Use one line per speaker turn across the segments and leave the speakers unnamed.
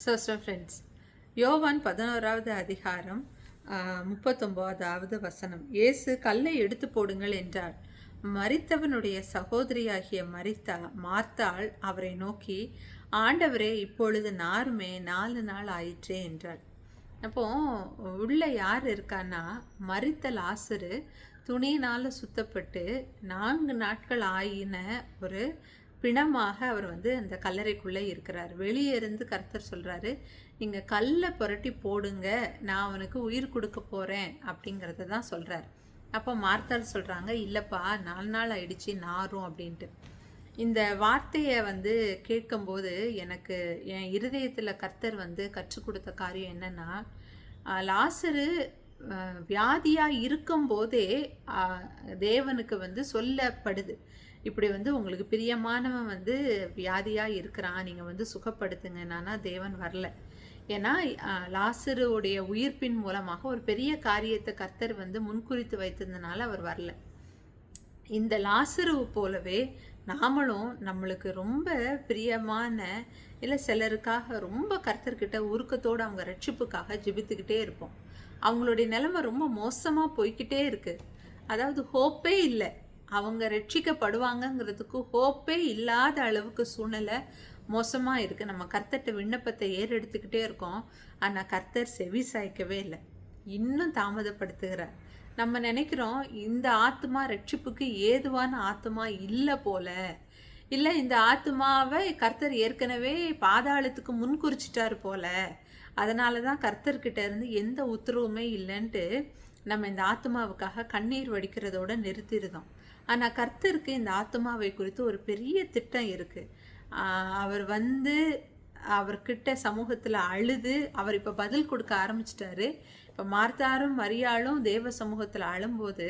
சோஸ்டம் friends யோவான் பதினோராவது அதிகாரம் முப்பத்தொம்போதாவது வசனம். இயேசு கல்லை எடுத்து போடுங்கள் என்றார் மரித்தவனுடைய சகோதரியாகிய மரித்தா மார்த்தாள் அவரை நோக்கி ஆண்டவரே இப்பொழுது நாருமே நாலு நாள் ஆயிற்றே என்றாள். அப்போ உள்ள யார் இருக்கான்னா மரித்த லாசரு துணியினால் சுத்தப்பட்டு நான்கு நாட்கள் ஆயின ஒரு பிணமாக அவர் வந்து அந்த கல்லறைக்குள்ளே இருக்கிறார். வெளியே இருந்து கர்த்தர் சொல்கிறாரு நீங்கள் கல்லை புரட்டி போடுங்க நான் அவனுக்கு உயிர் கொடுக்க போகிறேன் அப்படிங்கிறத தான் சொல்கிறார் அப்போ மார்த்தால் சொல்கிறாங்க இல்லைப்பா நாலு நாள் ஆயிடுச்சு நாரும் அப்படின்ட்டு. இந்த வார்த்தையை வந்து கேட்கும்போது எனக்கு என் இருதயத்தில் கர்த்தர் வந்து கற்றுக் கொடுத்த காரியம் என்னென்னா லாசரு வியாதியாக இருக்கும்போதே தேவனுக்கு வந்து சொல்லப்படுது. இப்படி வந்து உங்களுக்கு பிரியமானவன் வந்து வியாதியாக இருக்கிறான். நீங்கள் வந்து சுகப்படுத்துங்கன்னா தேவன் வரல. ஏன்னா லாசருடைய உயிர்ப்பின் மூலமாக ஒரு பெரிய காரியத்தை கர்த்தர் வந்து முன்குறித்து வைத்ததுனால அவர் வரல. இந்த லாசருவு போலவே நாமளும் நம்மளுக்கு ரொம்ப பிரியமான இல்லை சிலருக்காக ரொம்ப கர்த்தர்கிட்ட உருக்கத்தோடு அவங்க ரட்சிப்புக்காக ஜெபித்துக்கிட்டே இருப்போம். அவங்களுடைய நிலைமை ரொம்ப மோசமாக போய்கிட்டே இருக்குது அதாவது ஹோப்பே இல்லை. அவங்க ரட்சிக்கப்படுவாங்கங்கிறதுக்கு ஹோப்பே இல்லாத அளவுக்கு சூழ்நிலை மோசமாக இருக்குது நம்ம கர்த்தர்கிட்ட விண்ணப்பத்தை ஏறெடுத்துக்கிட்டே இருக்கோம். ஆனால் கர்த்தர் செவி சாய்க்கவே இல்லை. இன்னும் தாமதப்படுத்துகிறார். நம்ம நினைக்கிறோம் இந்த ஆத்மா ரட்சிப்புக்கு ஏதுவான ஆத்மா இல்லை போல. இல்லை இந்த ஆத்மாவை கர்த்தர் ஏற்கனவே பாதாளத்துக்கு முன்குறிச்சிட்டார் போல. அதனால தான் கர்த்தர்கிட்ட இருந்து எந்த உத்தரவுமே இல்லைன்ட்டு நம்ம இந்த ஆத்மாவுக்காக கண்ணீர் வடிக்கிறதோட நிறுத்திருந்தோம். ஆனால் கர்த்தருக்கு இந்த ஆத்மாவை குறித்து ஒரு பெரிய திட்டம் இருக்குது அவர் வந்து அவர்கிட்ட சமூகத்தில் அழுது அவர் இப்போ பதில் கொடுக்க ஆரம்பிச்சிட்டாரு. இப்போ மார்த்தாரும் மரியாளும் தேவ சமூகத்தில் அழும்போது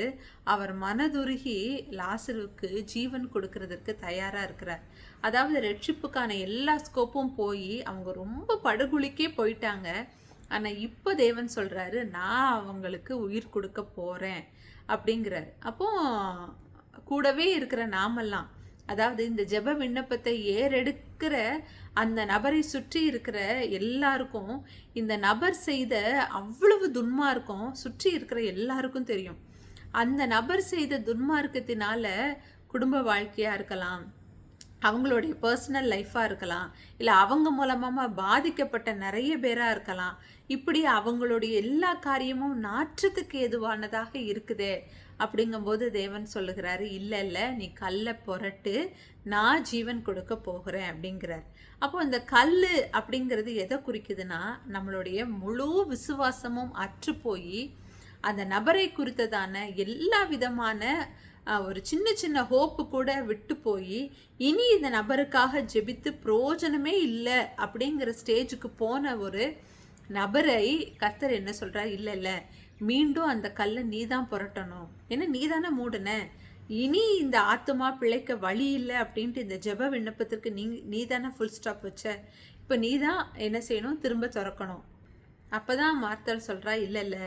அவர் மனதுருகி லாசருக்கு ஜீவன் கொடுக்கறதுக்கு தயாராக இருக்கிறார். அதாவது ரட்சிப்புக்கான எல்லா ஸ்கோப்பும் போய் அவங்க ரொம்ப படுகுழிக்கே போயிட்டாங்க. ஆனால் இப்போ தேவன் சொல்கிறாரு நான் அவங்களுக்கு உயிர் கொடுக்க போகிறேன் அப்படிங்கிறார். அப்போது கூடவே இருக்கிற நாமெல்லாம் அதாவது இந்த ஜெப விண்ணப்பத்தை ஏறெடுக்கிற அந்த நபரை சுற்றி இருக்கிற எல்லாருக்கும் இந்த நபர் செய்த அவ்வளவு துன்மார்க்கம் சுற்றி இருக்கிற எல்லாருக்கும் தெரியும். அந்த நபர் செய்த துன்மார்க்கத்தினால குடும்ப வாழ்க்கையாக இருக்கலாம் அவங்களுடைய பர்சனல் லைஃப்பாக இருக்கலாம் இல்லை அவங்க மூலமாக பாதிக்கப்பட்ட நிறைய பேராக இருக்கலாம் இப்படி அவங்களுடைய எல்லா காரியமும் நாற்றத்துக்கு ஏதுவானதாக இருக்குதே அப்படிங்கும்போது தேவன் சொல்லுகிறாரு இல்லை இல்லை நீ கல்லை புரட்டு நான் ஜீவன் கொடுக்க போகிறேன் அப்படிங்கிறார். அப்போ இந்த கல் அப்படிங்கிறது எதை குறிக்குதுன்னா நம்மளுடைய முழு விசுவாசமும் அற்று போய் அந்த நபரை குறித்ததான எல்லா விதமான ஒரு சின்ன சின்ன ஹோப்பு கூட விட்டு போய் இனி இந்த நபருக்காக ஜெபித்து பிரயோஜனமே இல்லை அப்படிங்கிற ஸ்டேஜுக்கு போன ஒரு நபரை கர்த்தர் என்ன சொல்கிறார் இல்லை இல்லை. மீண்டும் அந்த கல்லை நீ தான் புரட்டணும். ஏன்னா நீ தானே மூடின. இனி இந்த ஆத்மா பிழைக்க வழி இல்லை அப்படின்ட்டு இந்த ஜெப விண்ணப்பத்திற்கு நீ நீ தானே ஃபுல் ஸ்டாப் வச்ச. இப்போ நீ தான் என்ன செய்யணும்? திரும்ப திறக்கணும். அப்பதான் மார்த்தர் சொல்கிறா இல்லை இல்லை.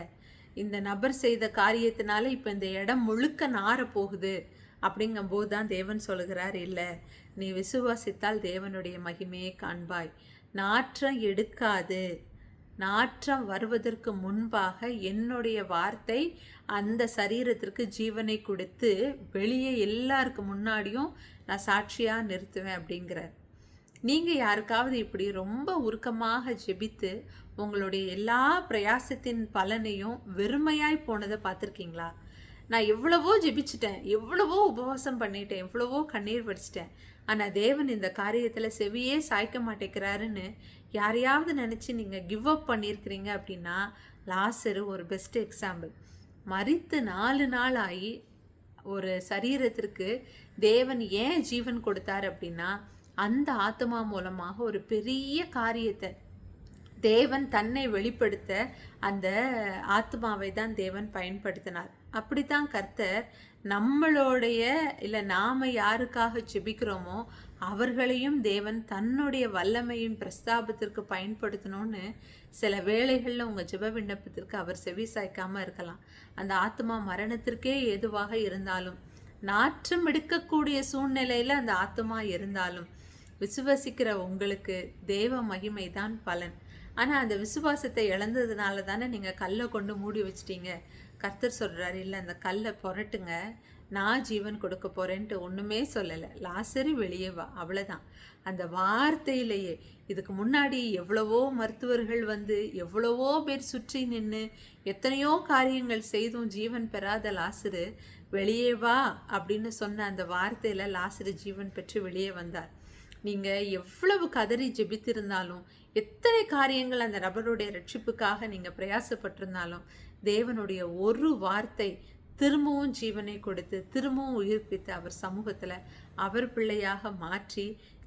இந்த நபர் செய்த காரியத்தினால இப்போ இந்த இடம் முழுக்க நார போகுது. அப்படிங்கும்போது தான் தேவன் சொல்லுகிறார் இல்லை. நீ விசுவாசித்தால் தேவனுடைய மகிமையை காண்பாய். நாற்றம் எடுக்காது. நாற்றம் வருவதற்கு முன்பாக என்னுடைய வார்த்தை அந்த சரீரத்திற்கு ஜீவனை கொடுத்து வெளியே எல்லாருக்கு முன்னாடியும் நான் சாட்சியாக நிறுத்துவேன் அப்படிங்கிறார். நீங்கள் யாருக்காவது இப்படி ரொம்ப உருக்கமாக ஜெபித்து உங்களுடைய எல்லா பிரயாசத்தின் பலனையும் வெறுமையாய் போனதை பார்த்துருக்கீங்களா? நான் எவ்வளவோ ஜெபிச்சிட்டேன் எவ்வளவோ உபவாசம் பண்ணிட்டேன் எவ்வளவோ கண்ணீர் வடிச்சிட்டேன். ஆனால் தேவன் இந்த காரியத்தில் செவியே சாய்க்க மாட்டேங்கிறாருன்னு யாரையாவது நினச்சி நீங்கள் கிவ் அப் பண்ணியிருக்கிறீங்க அப்படின்னா லாசரு ஒரு பெஸ்ட் எக்ஸாம்பிள் மறித்து நாலு நாள் ஆகி ஒரு சரீரத்திற்கு தேவன் ஏன் ஜீவன் கொடுத்தார் அப்படின்னா அந்த ஆத்மா மூலமாக ஒரு பெரிய காரியத்தை தேவன் தன்னை வெளிப்படுத்த அந்த ஆத்மாவை தான் தேவன் பயன்படுத்தினார். அப்படித்தான் கர்த்தர் நம்மளுடைய இல்லை நாம் யாருக்காக ஜெபிக்கிறோமோ அவர்களையும் தேவன் தன்னுடைய வல்லமையின் பிரஸ்தாபத்திற்கு பயன்படுத்தணும்னு சில வேளைகளில் உங்கள் ஜெப விண்ணப்பத்திற்கு அவர் செவி சாய்க்காமல் இருக்கலாம். அந்த ஆத்மா மரணத்திற்கே ஏதுவாக இருந்தாலும் நாற்றம் எடுக்கக்கூடிய சூழ்நிலையில் அந்த ஆத்மா இருந்தாலும் விசுவசிக்கிற உங்களுக்கு தேவ மகிமை தான் பலன். ஆனால் அந்த விசுவாசத்தை இழந்ததுனால தானே நீங்கள் கல்லை கொண்டு மூடி வச்சிட்டீங்க. கர்த்தர் சொல்கிறாரு இல்லை அந்த கல்லை புரட்டுங்க. நான் ஜீவன் கொடுக்க போகிறேன்ட்டு ஒன்றுமே சொல்லலை. லாசரு வெளியே வா. அவ்வளோதான் அந்த வார்த்தையிலேயே இதுக்கு முன்னாடி எவ்வளவோ மருத்துவர்கள் வந்து எவ்வளவோ பேர் சுற்றி நின்று எத்தனையோ காரியங்கள் செய்தும் ஜீவன் பெறாத லாசரு வெளியே வா அப்படின்னு சொன்ன அந்த வார்த்தையில் லாசரு ஜீவன் பெற்று வெளியே வந்தார். நீங்கள் எவ்வளவு கதறி ஜெபித்திருந்தாலும் எத்தனை காரியங்கள் அந்த நபருடைய ரட்சிப்புக்காக நீங்கள் பிரயாசப்பட்டிருந்தாலும் தேவனுடைய ஒரு வார்த்தை திரும்பவும் ஜீவனை கொடுத்து திரும்பவும் உயிர்ப்பித்து அவர் சமூகத்தில் அவர் பிள்ளையாக மாற்றி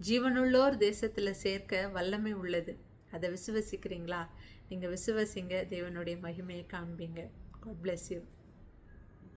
ஜீவனுள்ளோர் தேசத்தில் சேர்க்க வல்லமை உள்ளது. அதை விசுவசிக்கிறீங்களா? நீங்கள் விசுவசிங்க தேவனுடைய மகிமையை காண்பீங்க. God bless you